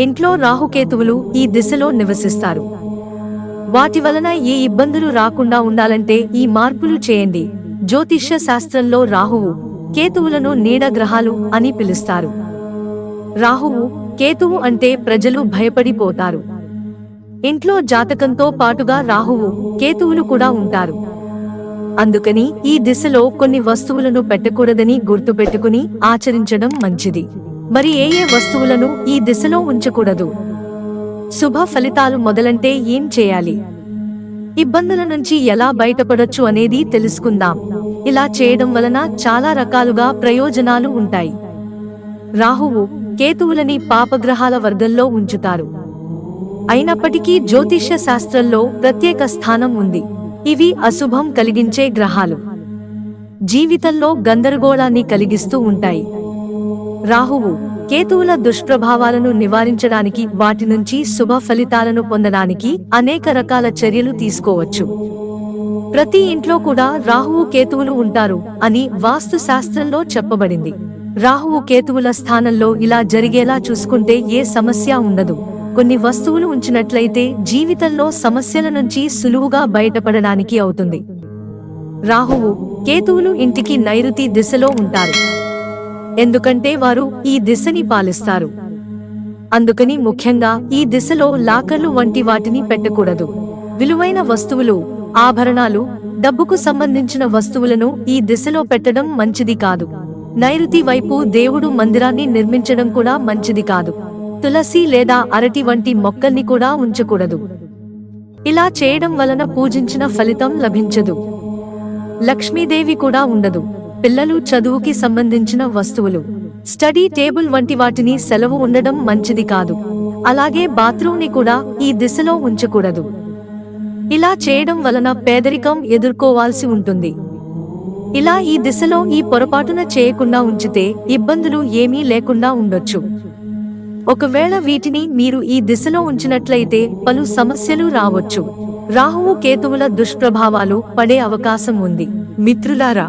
ఇంట్లో రాహుకేతువులు ఈ దిశలో నివసిస్తారు. వాటి వలన ఏ ఇబ్బందులు రాకుండా ఉండాలంటే ఈ మార్పులు చేయండి. జ్యోతిష్య శాస్త్రంలో రాహువు కేతువులను నీడ గ్రహాలు అని పిలుస్తారు. రాహువు కేతువు అంటే ప్రజలు భయపడిపోతారు. ఇంట్లో జాతకంతో పాటుగా రాహువు కేతువులు కూడా ఉంటారు. అందుకని ఈ దిశలో కొన్ని వస్తువులను పెట్టకూడదని గుర్తుపెట్టుకుని ఆచరించడం మంచిది. మరి ఏ ఏ వస్తువులను ఈ దిశలో ఉంచకూడదు? శుభ ఫలితాలు మొదలంటే ఏం చేయాలి? ఇబ్బందుల నుంచి ఎలా బయటపడొచ్చు అనేది తెలుసుకుందాం. ఇలా చేయడం వలన చాలా రకాలుగా ప్రయోజనాలు ఉంటాయి. రాహువు కేతువులని పాపగ్రహాల వర్గంలో ఉంచుతారు. అయినప్పటికీ జ్యోతిష్య శాస్త్రంలో ప్రత్యేక స్థానం ఉంది. ఇవి అశుభం కలిగించే గ్రహాలు. జీవితంలో గందరగోళాన్ని కలిగిస్తూ ఉంటాయి. రాహువు కేతువుల దుష్ప్రభావాలను నివారించడానికి వాటి నుంచి శుభ ఫలితాలను పొందడానికి అనేక రకాల చర్యలు తీసుకోవచ్చు. ప్రతి ఇంట్లో కూడా రాహువు కేతువులు ఉంటారు అని వాస్తు శాస్త్రంలో చెప్పబడింది. రాహువు కేతువుల స్థానంలో ఇలా జరిగేలా చూసుకుంటే ఏ సమస్య ఉండదు. కొన్ని వస్తువులు ఉంచినట్లయితే జీవితంలో సమస్యల నుంచి సులువుగా బయటపడడానికి అవుతుంది. రాహువు కేతువులు ఇంటికి నైరుతి దిశలో ఉంటారు. ఎందుకంటే వారు ఈ దిశని పాలిస్తారు. అందుకని ముఖ్యంగా ఈ దిశలో లాకర్లు వంటి వాటిని పెట్టకూడదు. విలువైన వస్తువులు ఆభరణాలు డబ్బుకు సంబంధించిన వస్తువులను ఈ దిశలో పెట్టడం మంచిది కాదు. నైరుతి వైపు దేవుడు మందిరాన్ని నిర్మించడం కూడా మంచిది కాదు. తులసి లేదా అరటి వంటి మొక్కల్ని కూడా ఉంచకూడదు. ఇలా చేయడం వలన పూజించిన ఫలితం లభించదు. లక్ష్మీదేవి కూడా ఉండదు. పిల్లలు చదువుకి సంబంధించిన వస్తువులు. స్టడీ టేబుల్ వంటి వాటిని సెలవు ఉండడం మంచిది కాదు. అలాగే బాత్రూమ్ని కూడా ఈ దిశలో ఉంచకూడదు. ఇలా చేయడం వలన పేదరికం ఎదుర్కోవాల్సి ఉంటుంది. ఇలా ఈ దిశలో ఈ పొరపాటున చేయకుండా ఉంచితే ఇబ్బందులు ఏమీ లేకుండా ఉండొచ్చు. ఒకవేళ వీటిని మీరు ఈ దిశలో ఉంచినట్లయితే పలు సమస్యలు రావచ్చు. రాహువు కేతువుల దుష్ప్రభావాలు పడే అవకాశం ఉంది. మిత్రులారా